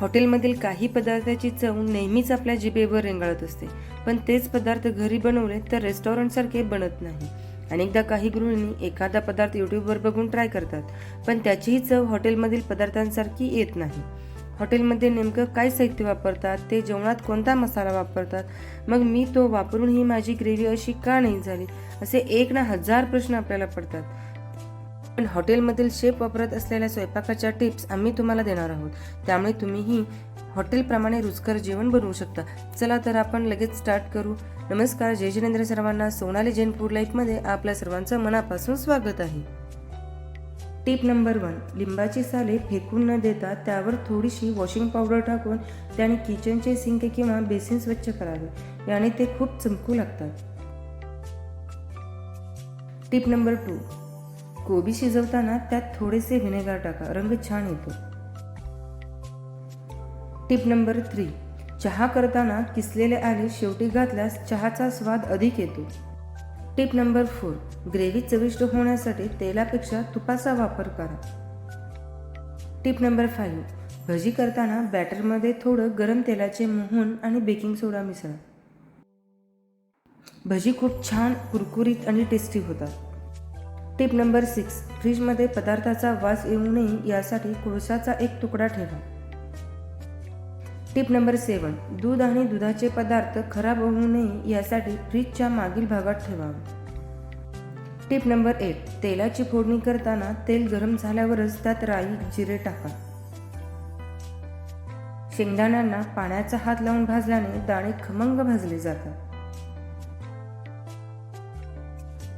हॉटेलमधील काही पदार्थाची चव नेहमीच आपल्या जिभेवर रेंगाळत असते. पण तेच पदार्थ घरी बनवले तर रेस्टॉरंटसारखे बनत नाही. अनेकदा काही गृहिणी एखादा पदार्थ यूट्यूबवर बघून ट्राय करतात पण त्याचीही चव हॉटेलमधील पदार्थांसारखी येत नाही. हॉटेलमध्ये नेमकं काय साहित्य वापरतात ते जेवणात कोणता मसाला वापरतात मग मी तो वापरून ही माझी ग्रेव्ही अशी का नाही झाली असे एक ना हजार प्रश्न आपल्याला पडतात. आपण हॉटेलमधील शेफ वापरत असलेल्या स्वयंपाकाच्या टिप्स आम्ही तुम्हाला देणार आहोत. त्यामुळे तुम्हीही हॉटेलप्रमाणे रुचकर जेवण बनवू शकता. चला तर आपण लगेच स्टार्ट करू. नमस्कार जय जिनेंद्र सर्वांना. सोनाली जैन फूड लाईफमध्ये आपल्या सर्वांचं मनापासून स्वागत आहे. टिप नंबर वन लिंबाची साले फेकून न देता त्यावर थोडीशी वॉशिंग पावडर टाकून त्याने किचनचे सिंक किंवा बेसिन स्वच्छ करावे. याने ते खूप चमकू लागतात. टिप नंबर टू कोबी शिजवताना त्यात थोडेसे व्हिनेगार टाका. रंग छान येतो. Tip number three. चहा करताना किसलेले आले शेवटी घातल्यास चहाचा स्वाद अधिक येतो. Tip number four. ग्रेव्ही चविष्ट होण्यासाठी तेलापेक्षा तुपाचा वापर करा. Tip number five. भजी करताना बॅटरमध्ये थोडं गरम तेलाचे मोहन आणि बेकिंग सोडा मिसळा. भजी खूप छान कुरकुरीत आणि टेस्टी होतात. Tip number six. फ्रीजमध्ये पदार्थाचा वास येऊ नये यासाठी कोळशाचा एक तुकडा ठेवा. Tip number seven. दूध आणि दुधाचे पदार्थ खराब होऊ नये यासाठी फ्रीजच्या मागील भागात ठेवावे टिप नंबर एट. तेलाची फोडणी करताना तेल गरम झाल्यावरच त्यात राई जिरे टाका. शेंगदाण्यांना पाण्याचा हात लावून भाजल्याने दाणे खमंग भाजले जातात.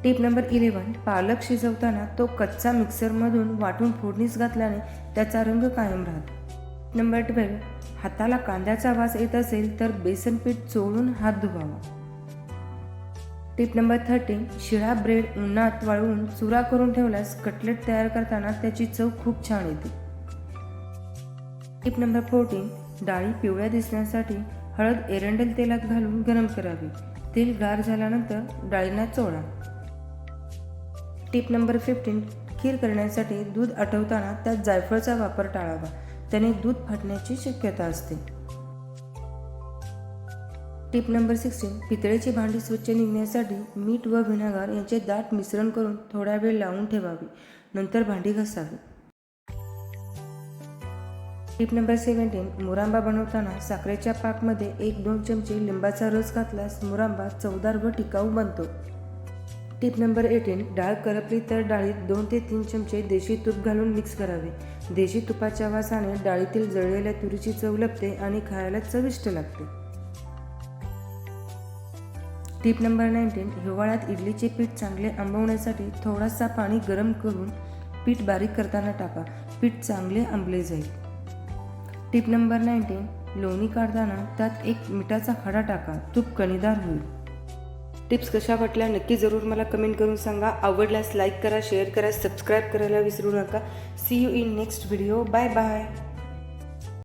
टिप नंबर इलेवन पालक शिजवताना तो कच्चा मिक्सरमधून वाटून फोडणीस घातल्याने त्याचा रंग कायम राहतो. नंबर ट्वेल्व हाताला कांद्याचा वास येत असेल तर बेसन पीठ चोळून हात धुवावा टिप नंबर थर्टीन शिळा ब्रेड उन्हात वाळवून चुरा करून ठेवल्यास कटलेट तयार करताना त्याची चव खूप छान येते. टिप नंबर फोर्टीन डाळी पिवळ्या दिसण्यासाठी हळद एरंडेल तेलात घालून गरम करावी. तेल गार झाल्यानंतर डाळींना चोळा. टिप नंबर फिफ्टीन खीर करण्यासाठी दूध आठवताना त्यात जायफळचा वापर टाळावा. त्याने दूध फाटण्याची शक्यता असते. टिप नंबर सिक्स्टीन पितळेची भांडी स्वच्छ निघण्यासाठी मीठ व विनागार यांचे दाट मिश्रण करून थोडा वेळ लावून ठेवावी. नंतर भांडी घासावी. टिप नंबर सेव्हन्टीन मुरांबा बनवताना साखरेच्या पाकमध्ये एक दोन चमचे लिंबाचा रस घातल्यास मुरांबा चवदार व टिकाऊ बनतो. टिप नंबर एटीन डाळ करपली तर डाळीत दोन ते तीन चमचे देशी तूप घालून मिक्स करावे. देशी तुपाच्या वासाने डाळीतील जळलेल्या तुरीची चव लागते आणि खायला चविष्ट लागते. टिप नंबर नाईन्टीन हिवाळ्यात इडलीचे पीठ चांगले आंबवण्यासाठी थोडासा पाणी गरम करून पीठ बारीक करताना टाका. पीठ चांगले आंबले जाईल. टिप नंबर नाईन्टीन लोणी काढताना त्यात एक मिठाचा खडा टाका. तूप कणीदार होईल. टिप्स कशा वाटल्या नक्की जरूर मला कमेंट करून सांगा. आवडल्यास लाईक करा शेअर करा सबस्क्राईब करायला विसरू नका. See you in next video bye bye